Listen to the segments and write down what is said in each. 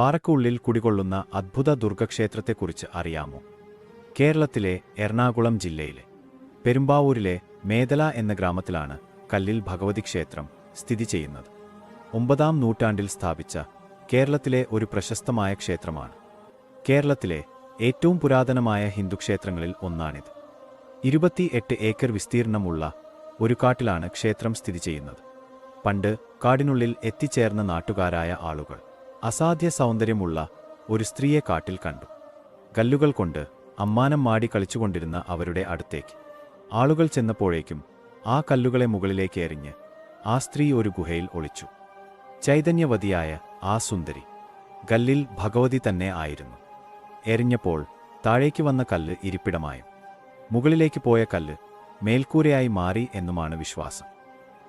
പാറക്കുള്ളിൽ കുടികൊള്ളുന്ന അദ്ഭുത ദുർഗക്ഷേത്രത്തെക്കുറിച്ച് അറിയാമോ? കേരളത്തിലെ എറണാകുളം ജില്ലയിലെ പെരുമ്പാവൂരിലെ മേദല എന്ന ഗ്രാമത്തിലാണ് കല്ലിൽ ഭഗവതി ക്ഷേത്രം സ്ഥിതി ചെയ്യുന്നത്. ഒമ്പതാം നൂറ്റാണ്ടിൽ സ്ഥാപിച്ച കേരളത്തിലെ ഒരു പ്രശസ്തമായ ക്ഷേത്രമാണ്. കേരളത്തിലെ ഏറ്റവും പുരാതനമായ ഹിന്ദുക്ഷേത്രങ്ങളിൽ ഒന്നാണിത്. ഇരുപത്തിയെട്ട് ഏക്കർ വിസ്തീർണമുള്ള ഒരു കാട്ടിലാണ് ക്ഷേത്രം സ്ഥിതി ചെയ്യുന്നത്. പണ്ട് കാടിനുള്ളിൽ എത്തിച്ചേർന്ന നാട്ടുകാരായ ആളുകൾ അസാധ്യ സൗന്ദര്യമുള്ള ഒരു സ്ത്രീയെ കാട്ടിൽ കണ്ടു. കല്ലുകൾ കൊണ്ട് അമ്മാനം മാടി കളിച്ചുകൊണ്ടിരുന്ന അവരുടെ അടുത്തേക്ക്. ആളുകൾ ചെന്നപ്പോഴേക്കും ആ കല്ലുകളെ മുകളിലേക്ക് എറിഞ്ഞ് ആ സ്ത്രീ ഒരു ഗുഹയിൽ ഒളിച്ചു. ചൈതന്യവതിയായ ആ സുന്ദരി കല്ലിൽ ഭഗവതി തന്നെ ആയിരുന്നു. എറിഞ്ഞപ്പോൾ താഴേക്ക് വന്ന കല്ല് ഇരിപ്പിടമായും മുകളിലേക്ക് പോയ കല്ല് മേൽക്കൂരയായി മാറി എന്നുമാണ് വിശ്വാസം.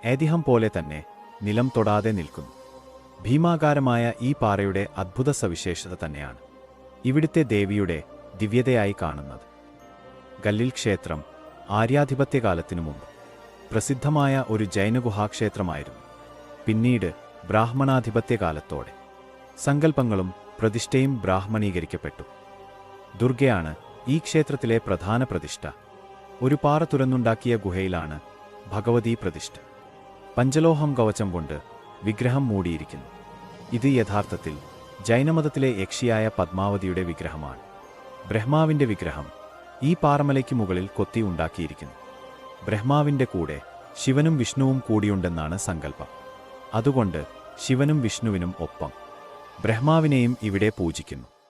ഏതിഹം പോലെ തന്നെ നിലം തൊടാതെ നിൽക്കുന്നു. ഭീമാകാരമായ ഈ പാറയുടെ അദ്ഭുത സവിശേഷത തന്നെയാണ് ഇവിടുത്തെ ദേവിയുടെ ദിവ്യതയായി കാണുന്നത്. ഗല്ലിൽ ക്ഷേത്രം ആര്യാധിപത്യകാലത്തിനു മുമ്പ് പ്രസിദ്ധമായ ഒരു ജൈനഗുഹാക്ഷേത്രമായിരുന്നു പിന്നീട് ബ്രാഹ്മണാധിപത്യകാലത്തോടെ സങ്കല്പങ്ങളും പ്രതിഷ്ഠയും ബ്രാഹ്മണീകരിക്കപ്പെട്ടു. ദുർഗയാണ് ഈ ക്ഷേത്രത്തിലെ പ്രധാന പ്രതിഷ്ഠ. ഒരു പാറ തുരന്നുണ്ടാക്കിയ ഗുഹയിലാണ് ഭഗവതി പ്രതിഷ്ഠ. പഞ്ചലോഹം കവചം കൊണ്ട് വിഗ്രഹം മൂടിയിരിക്കുന്നു. ഇത് യഥാർത്ഥത്തിൽ ജൈനമതത്തിലെ യക്ഷിയായ പത്മാവതിയുടെ വിഗ്രഹമാണ്. ബ്രഹ്മാവിന്റെ വിഗ്രഹം ഈ പാറമലയ്ക്ക് മുകളിൽ കൊത്തി ഉണ്ടാക്കിയിരിക്കുന്നു. ബ്രഹ്മാവിന്റെ കൂടെ ശിവനും വിഷ്ണുവും കൂടിയുണ്ടെന്നാണ് സങ്കല്പം. അതുകൊണ്ട് ശിവനും വിഷ്ണുവിനും ഒപ്പം. ബ്രഹ്മാവിനെയും ഇവിടെ പൂജിക്കുന്നു.